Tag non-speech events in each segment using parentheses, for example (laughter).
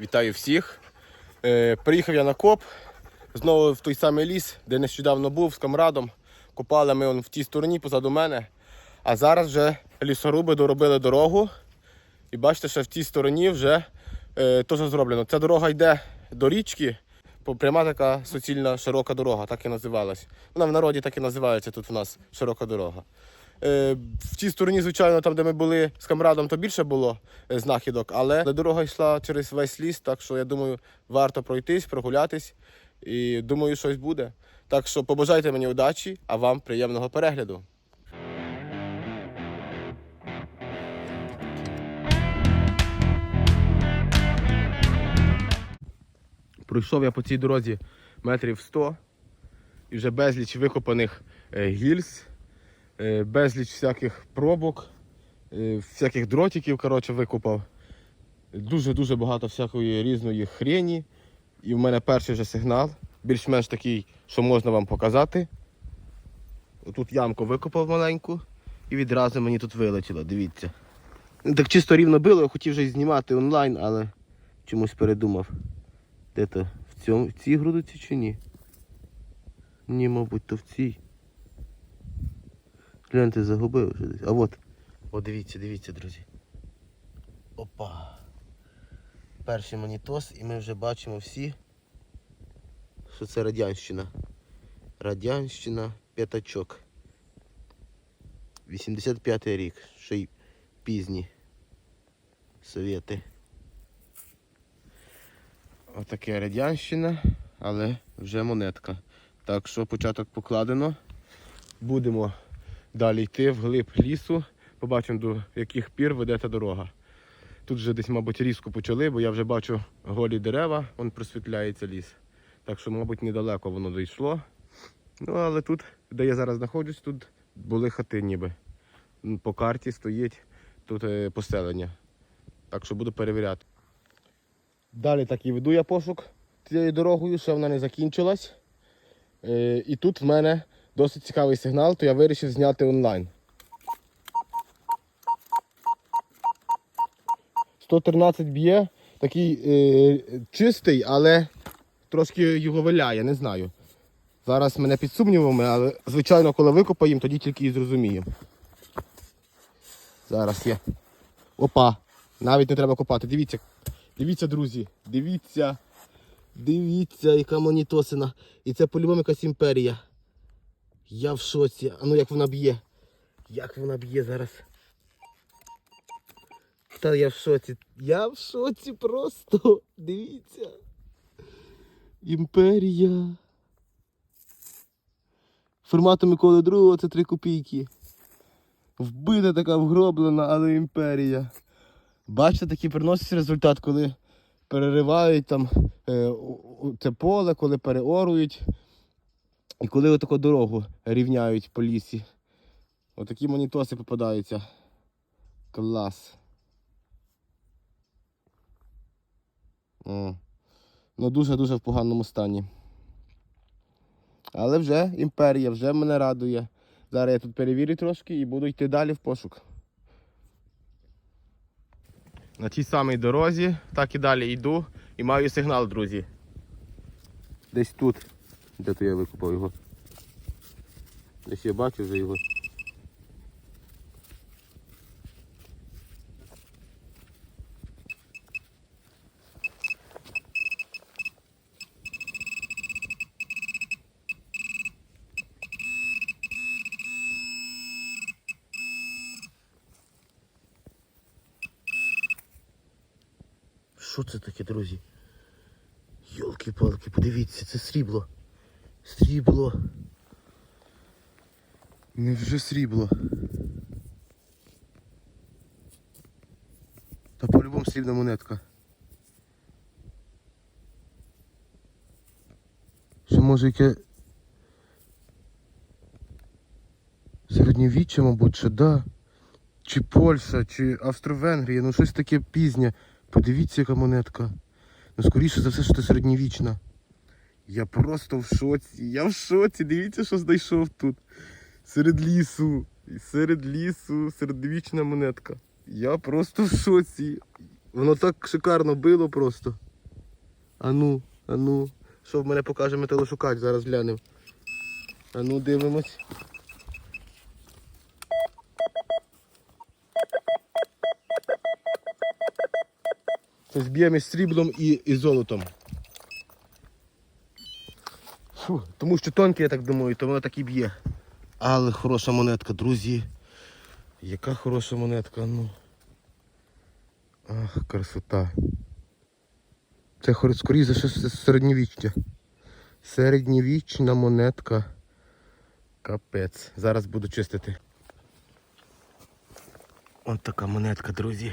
Вітаю всіх. Е, приїхав я на коп. Знову в той самий ліс, де нещодавно був з камрадом. Копали ми он в тій стороні позаду мене. А зараз вже лісоруби доробили дорогу. І бачите, що в тій стороні вже е, теж зроблено. Ця дорога йде до річки. Пряма така суцільна широка дорога, так і називалась. Вона в народі так і називається тут у нас широка дорога. Е, в тій стороні, звичайно, там, де ми були з камрадом, то більше було е, знахідок, але дорога йшла через весь ліс, так що я думаю, варто пройтись, прогулятись. І думаю, щось буде. Так що побажайте мені удачі, а вам приємного перегляду. Пройшов я по цій дорозі метрів 100 і вже безліч викопаних е, гільз, безліч всяких пробок, е, всяких дротиків коротше, викопав. Дуже-дуже багато всякої різної хрені. І в мене перший вже сигнал, більш-менш такий, що можна вам показати. Тут ямку викопав маленьку і відразу мені тут вилетіло, дивіться. Ну, Так чисто рівно було, я хотів вже знімати онлайн, але чомусь передумав. Де то? В, цьому, в цій грудиці чи ні? Ні, мабуть, то в цій. Гляньте, загубив вже десь. А от. О, дивіться, дивіться, друзі. Опа. Перший монітос, і ми вже бачимо всі, що це радянщина. Радянщина п'ятачок. 85 й рік, ще й пізні совєти. Отаке радянщина, але вже монетка. Так що початок покладено. Будемо далі йти вглиб лісу. Побачимо, до яких пір веде та дорога. Тут вже десь, мабуть, різко почали, бо я вже бачу голі дерева, вон просвітляється ліс. Так що, мабуть, недалеко воно дійшло. Ну, але тут, де я зараз знаходжусь, тут були хати ніби. По карті стоїть тут е, поселення. Так що буду перевіряти. Далі так і веду я пошук цією дорогою, ще вона не закінчилась. Е, і тут в мене досить цікавий сигнал, то я вирішив зняти онлайн. 113 б'є, такий е, чистий, але трошки його виляє, не знаю. Зараз мене під сумнівами, але звичайно, коли викопаємо, тоді тільки і зрозуміємо. Зараз є. Опа! Навіть не треба копати. Дивіться, дивіться, друзі, дивіться. Дивіться, яка монітосина. І це по-любому якась імперія. Я в шоці. А ну як вона б'є. Як вона б'є зараз. Та я в шоці. Я в шоці просто. Дивіться. Імперія. Формату Миколи II це 3 копійки. Вбита така вгроблена, але імперія. Бачите, такий приносить результат, коли переривають там е, це поле, коли переорують. І коли отаку дорогу рівняють по лісі. Отакі монітоси попадаються. Клас. Ну дуже-дуже в поганому стані. Але вже імперія, вже мене радує. Зараз я тут перевірю трошки і буду йти далі в пошук. На тій самій дорозі, так і далі йду і маю сигнал, друзі. Десь тут. Де то я викопав його? Десь я бачу вже його. Що це таке, друзі? Йолки-палки, подивіться, це срібло. Срібло. Невже срібло? Та по-любому срібна монетка. Що може яке. Середньовіччя, мабуть, чи да? Чи Польща, чи Австро-Венгрія, ну щось таке пізнє. Подивіться, яка монетка. Ну, скоріше за все, що це середньовічна. Я просто в шоці. Я в шоці. Дивіться, що знайшов тут. Серед лісу. Серед лісу, середньовічна монетка. Я просто в шоці. Воно так шикарно било просто. Ану, ану. Що в мене покаже металошукач, зараз глянемо. Ану, дивимось. Це зб'ємо із сріблом і, і золотом. Фу, тому що тонке, я так думаю, то воно так і б'є. Але хороша монетка, друзі. Яка хороша монетка, ну. Ах, красота. Це скоріше за що це середньовіччя. Середньовічна монетка. Капець. Зараз буду чистити. Ось така монетка, друзі.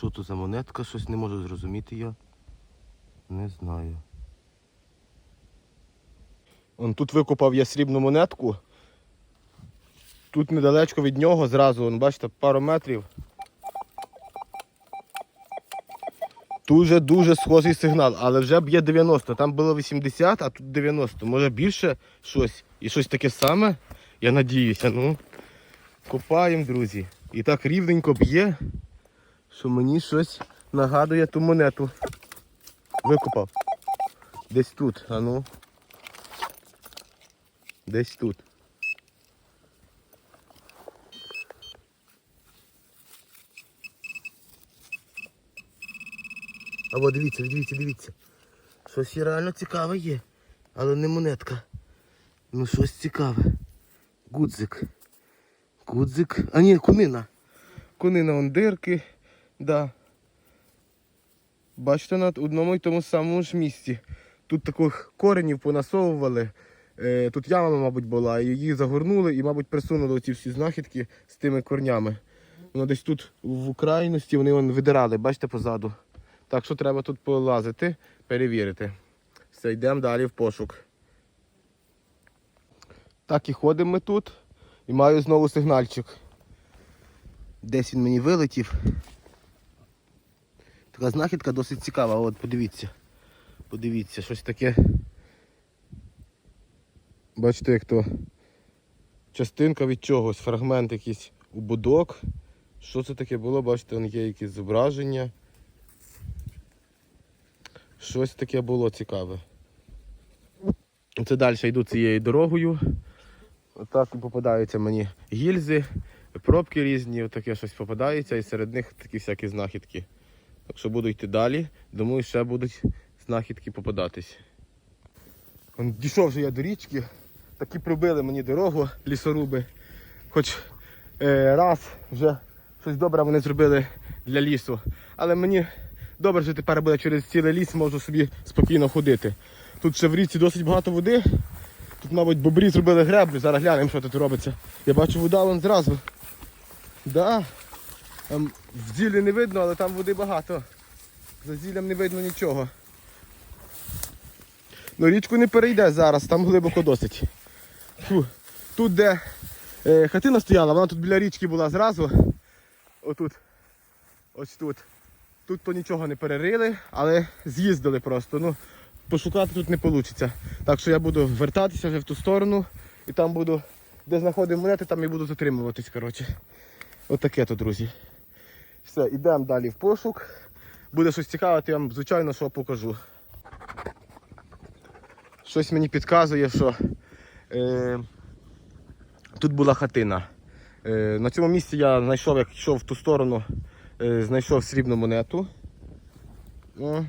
Що то за монетка? Щось не можу зрозуміти я. Не знаю. Он тут викопав я срібну монетку. Тут недалечко від нього зразу, он, бачите, пару метрів. Дуже-дуже схожий сигнал, але вже б'є 90. Там було 80, а тут 90. Може більше щось. І щось таке саме. Я надіюся. Ну, копаємо, друзі. І так рівненько б'є що мені щось нагадує ту монету. Викопав. Десь тут, а ну. Десь тут. Або дивіться, дивіться, дивіться. Щось реально цікаве є. Але не монетка. Ну щось цікаве. Гудзик. Гудзик. А ні, кунина. Кунина вон дирки. Да. Бачите, на одному і тому самому ж місці. Тут таких коренів понасовували. Е, Тут яма, мабуть, була, її загорнули і, мабуть, присунули ці всі знахідки з тими корнями. Воно десь тут в крайності вони вон видирали, бачите, позаду. Так що треба тут полазити, перевірити. Все, йдемо далі в пошук. Так і ходимо ми тут. І маю знову сигнальчик. Десь він мені вилетів. Така знахідка досить цікава, от подивіться. Подивіться, щось таке. Бачите, як то частинка від чогось, фрагмент якийсь убудок. Що це таке було? Бачите, вон є якісь зображення. Щось таке було цікаве. Це далі йду цією дорогою. Отак попадаються мені гільзи, пробки різні, таке щось попадається, і серед них такі всякі знахідки. Так що буду йти далі, думаю, ще будуть знахідки попадатись. Дійшов вже я до річки, такі пробили мені дорогу лісоруби. Хоч е, раз вже щось добре вони зробили для лісу. Але мені добре, що тепер буде через цілий ліс, можу собі спокійно ходити. Тут ще в річці досить багато води. Тут, мабуть, бобрі зробили греблю, зараз глянемо, що тут робиться. Я бачу вода вон зразу. Да. В зіллі не видно, але там води багато. За зіллям не видно нічого. Ну річку не перейде зараз, там глибоко досить. Фу. Тут де е, хатина стояла, вона тут біля річки була зразу. Отут. Ось тут. Тут то нічого не перерили, але з'їздили просто. Ну, пошукати тут не вийде. Так що я буду вертатися вже в ту сторону і там буду, де знаходимо монети, там і буду затримуватись. коротше. Отаке то, друзі. Все, йдемо далі в пошук. Буде щось цікаве, я вам, звичайно, що покажу. Щось мені підказує, що е, тут була хатина. Е, на цьому місці я знайшов, як йшов в ту сторону, е, знайшов срібну монету. О,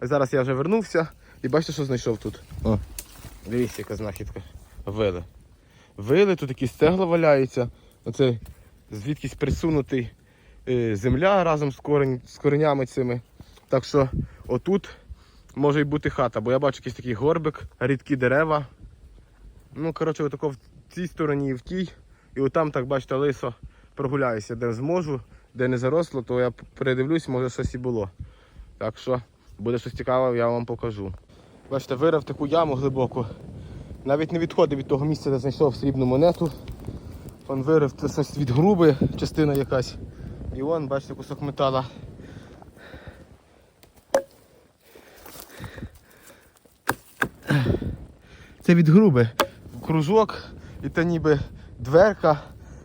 а зараз я вже вернувся і бачите, що знайшов тут. О, дивіться, яка знахідка. Вили. Вили, тут якісь стегла валяються. Оце звідкись присунутий земля разом з, корень, з коренями цими. Так що отут може й бути хата, бо я бачу якийсь такий горбик, рідкі дерева. Ну, коротше, отако в цій стороні і в тій. І отам, так бачите, лисо прогуляюся, де зможу, де не заросло, то я передивлюсь, може щось і було. Так що буде щось цікаве, я вам покажу. Бачите, вирив таку яму глибоку. Навіть не відходив від того місця, де знайшов срібну монету. Он вирив це від груби, частина якась. І вон, бачите, кусок метала. Це від груби. Кружок і та ніби дверка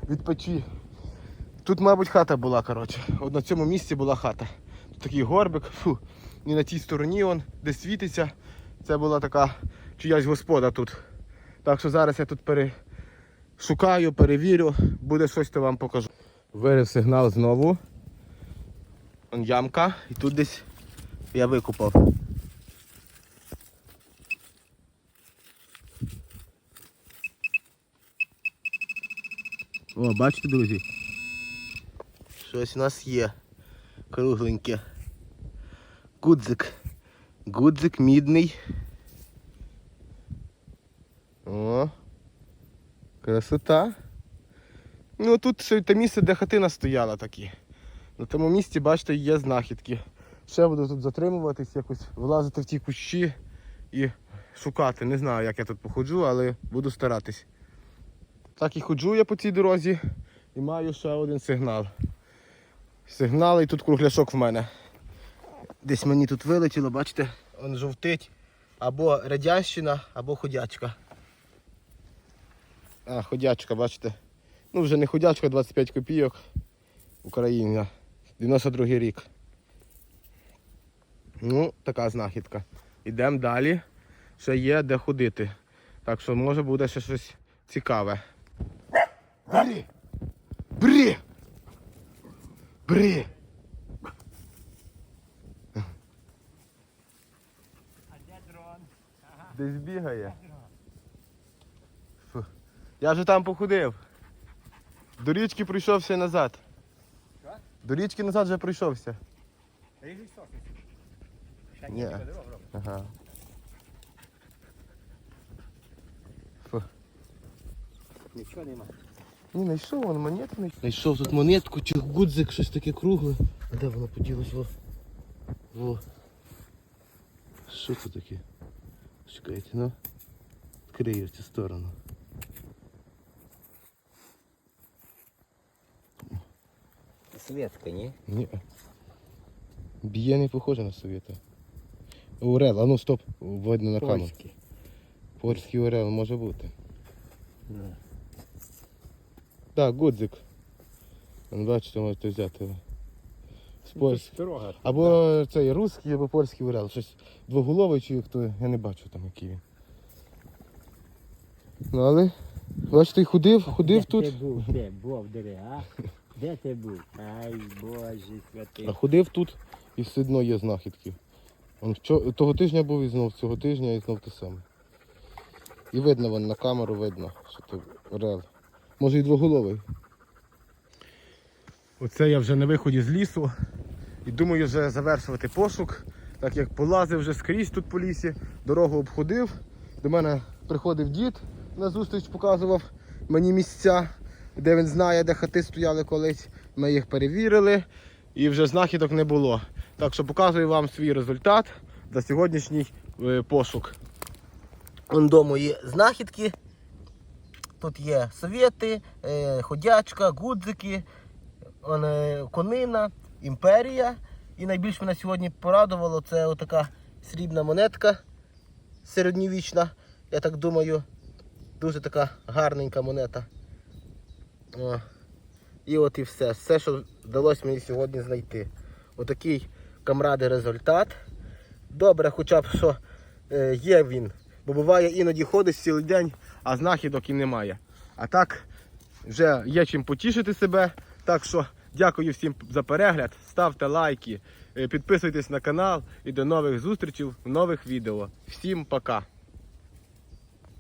від печі. Тут, мабуть, хата була, коротше. От на цьому місці була хата. Тут такий горбик, фу. І на тій стороні он, де світиться. Це була така чиясь господа тут. Так що зараз я тут перешукаю, перевірю, буде щось то вам покажу. Вирив сигнал знову. Он ямка, і тут десь я викупав. О, бачите, друзі? Щось у нас є. Кругленьке. Гудзик. Гудзик мідний. О. Красота. Ну тут те місце, де хатина стояла такі. На тому місці, бачите, є знахідки. Ще буду тут затримуватись, якось влазити в ті кущі і шукати. Не знаю, як я тут походжу, але буду старатись. Так і ходжу я по цій дорозі і маю ще один сигнал. Сигнал і тут кругляшок в мене. Десь мені тут вилетіло, бачите, він жовтить. Або радянщина, або ходячка. А, ходячка, бачите. Ну вже не ходячка, 25 копійок. Україна. 92 рік. Ну, така знахідка. Ідемо далі. Ще є де ходити. Так що може буде ще щось цікаве. Бри! Бри! Бри! А де дрон? Десь бігає. Я вже там походив. До річки прийшовся назад. Що? До річки назад вже прийшовся. Та їх. Ще Ні. Ага. Фу. Нічого нема. Ні, знайшов вон монетку. Знайшов тут монетку чи гудзик, щось таке кругле. А де воно поділось? Во. Во. Що це таке? Чекайте, ну. Відкрию в цю сторону. Светка, ні? Ні. Б'є не похоже на совєта. Орел, а ну стоп, видно на камеру. Польський. Польський орел може бути. Да. Так, гудзик. Бачите, можете взяти. його. З польськ- Строга. Або цей русський, або польський орел. Щось двоголовий чи хто, я не бачу там який він. Ну але, бачите, ходив, ходив тут. ти був? Де? Був, диви, а? (laughs) Де ти був? Ай, Боже святий. А ходив тут і все одно є знахідки. Он вчо... Того тижня був і знов, цього тижня і знов те саме. І видно вон на камеру видно, що це орел. Може і двоголовий. Оце я вже на виході з лісу і думаю вже завершувати пошук, так як полазив вже скрізь тут по лісі, дорогу обходив. До мене приходив дід на зустріч, показував мені місця, де він знає, де хати стояли колись. Ми їх перевірили і вже знахідок не було. Так що показую вам свій результат за сьогоднішній е, пошук. Вон є знахідки. Тут є совєти, е, ходячка, гудзики, е, конина, імперія. І найбільш мене сьогодні порадувало це отака срібна монетка середньовічна. Я так думаю, дуже така гарненька монета. О. І от і все. Все, що вдалося мені сьогодні знайти. Отакий камради результат. Добре, хоча б що е, є він. Бо буває іноді ходиш цілий день, а знахідок і немає. А так вже є чим потішити себе. Так що дякую всім за перегляд. Ставте лайки, е, підписуйтесь на канал і до нових зустрічей нових відео. Всім пока!